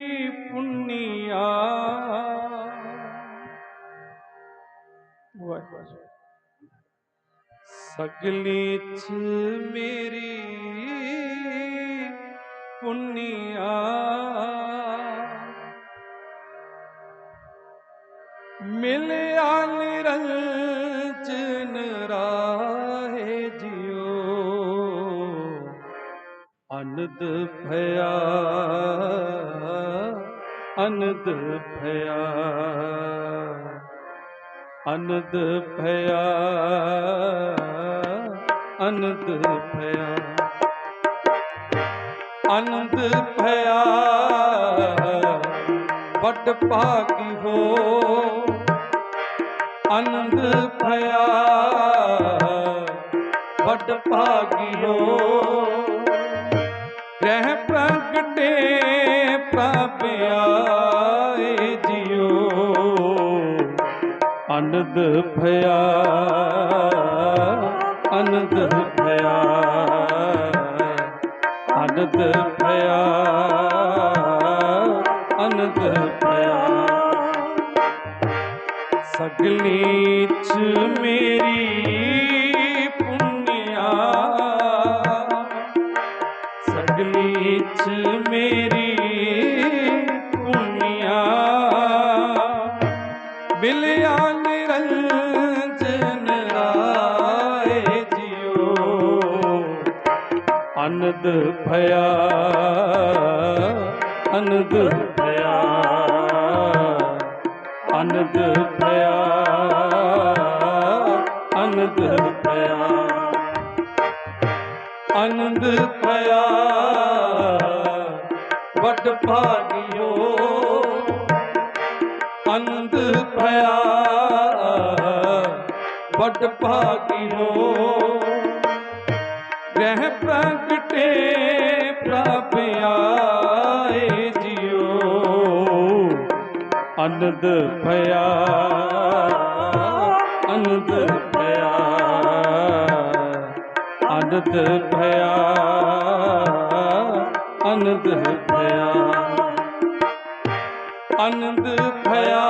ਪੁੰਨੀਆ ਵਾਹਿਗੁਰੂ ਸਗਲੀ ਚ ਮੇਰੀ ਪੁੰਨੀਆ ਮਿਲਿਆ ਨਿਰੰਜਨ ਰਾਹੇ ਅਨੰਦ ਭਇਆ ਅਨੰਦ ਭਇਆ ਅਨੰਦ ਭਇਆ ਅਨੰਦ ਭਇਆ ਅਨੰਦ ਭਇਆ, ਵੱਡ ਭਾਗੀ ਹੋ, ਅਨੰਦ ਭਇਆ, ਵੱਡ ਭਾਗੀ ਹੋ। ਰਹਿ ਪ੍ਰਗਟੇ, ਪ੍ਰਭ ਆਏ ਜਿਉ। ਅਨੰਦ ਭਇਆ ਅਨੰਦ ਭਇਆ ਅਨੰਦ ਭਇਆ ਅਨੰਦ ਭਇਆ। ਸਗਲੀ ਚ ਮੇਰੀ ਅਨੰਦ ਭਇਆ ਅਨੰਦ ਭਇਆ ਅਨੰਦ ਭਇਆ ਅਨੰਦ ਭਇਆ ਅਨੰਦ ਭਇਆ। ਵੱਡ ਭਾਗਿਓ ਅਨੰਦ ਭਇਆ। ਵੱਡ ਭਾਗਿਓ ਗ੍ਰਹਿ ਪ੍ਰਗਟੇ ਪ੍ਰਭ ਅਨੰਦ ਭਇਆ। ਅਨੰਦ ਭਇਆ। ਅਨੰਦ ਭਇਆ। ਅਨੰਦ ਭਇਆ। ਅਨੰਦ ਭਇਆ।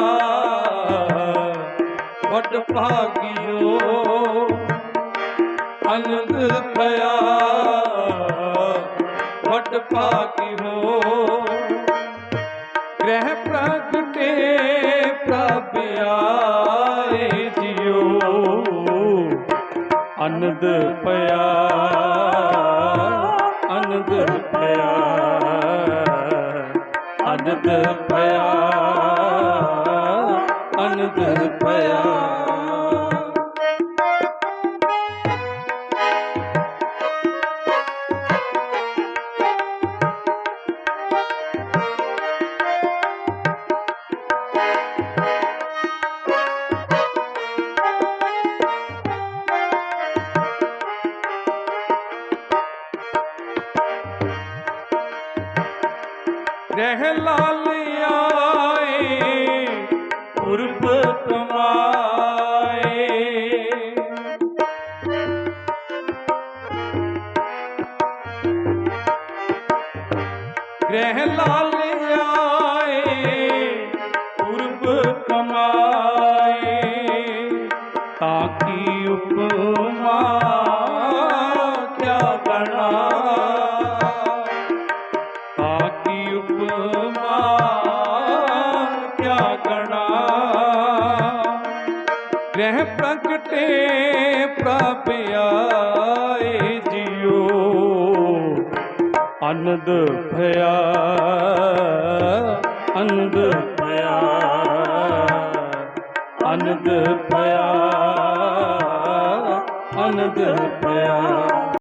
ਵੱਡ ਭਾਗਿਓ। ਅਨੰਦ ਭਇਆ। ਵੱਡ ਭਾਗਿਓ ਗ੍ਰਹਿ ਪ੍ਰਗਟੇ ਪ੍ਰਭ ਆਏ ਜਿਉ। ਅਨੰਦ ਪਿਆ ਅਨੰਦ ਪਿਆ। ਅਨੰਦ ਪਿਆ ਅਨੰਦ ਪਿਆ। ਰਹਿ ਲਾਲ ਆਏ ਪੁਰਬ ਕਮਾਏ। ਗ੍ਰਹਿ ਲਾਲ ਗ੍ਰਹਿ ਪ੍ਰਗਟੇ ਪ੍ਰਭ ਆਏ ਜਿਉ। ਅਨੰਦ ਭਇਆ ਅਨੰਦ ਭਇਆ ਅਨੰਦ ਭਇਆ ਅਨੰਦ